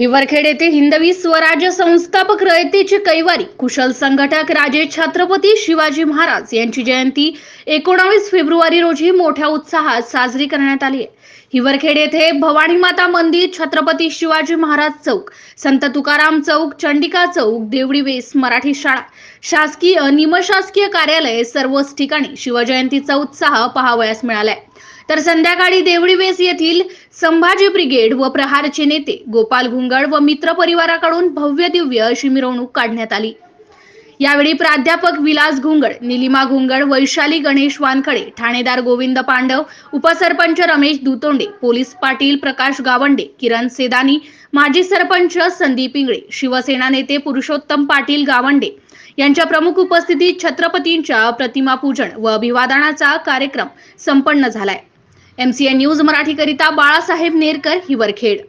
हिवरखेड येथे हिंदवी स्वराज्य संस्थापक रयतेचे कैवारी. कुशल संघटक राजे छत्रपती शिवाजी महाराज यांची जयंती एकोणावीस फेब्रुवारी रोजी मोठ्या उत्साहात साजरी करण्यात आली आहे. हिवरखेड येथे भवानी माता मंदिर छत्रपती शिवाजी महाराज चौक संत तुकाराम चौक चंडिका चौक देवडी वेस मराठी शाळा शासकीय निमशासकीय कार्यालय सर्वच ठिकाणी शिवजयंतीचा उत्साह पाहावयास मिळालाय. तर संध्याकाळी देवळीवेस येथील संभाजी ब्रिगेड व प्रहारचे नेते गोपाल घुंगड व मित्र परिवाराकडून भव्य दिव्य अशी मिरवणूक काढण्यात आली. यावेळी प्राध्यापक विलास घुंगड निलिमा घुंगड वैशाली गणेश वानखडे ठाणेदार गोविंद पांडव उपसरपंच रमेश दुतोंडे पोलीस पाटील प्रकाश गावंडे किरण सेदानी माजी सरपंच संदीप इंगळे शिवसेना नेते पुरुषोत्तम पाटील गावंडे यांच्या प्रमुख उपस्थितीत छत्रपतींच्या प्रतिमा पूजन व अभिवादनाचा कार्यक्रम संपन्न झालाय. एमसीएन न्यूज मराठीकरिता बाळासाहेब नेरकर हिवरखेड.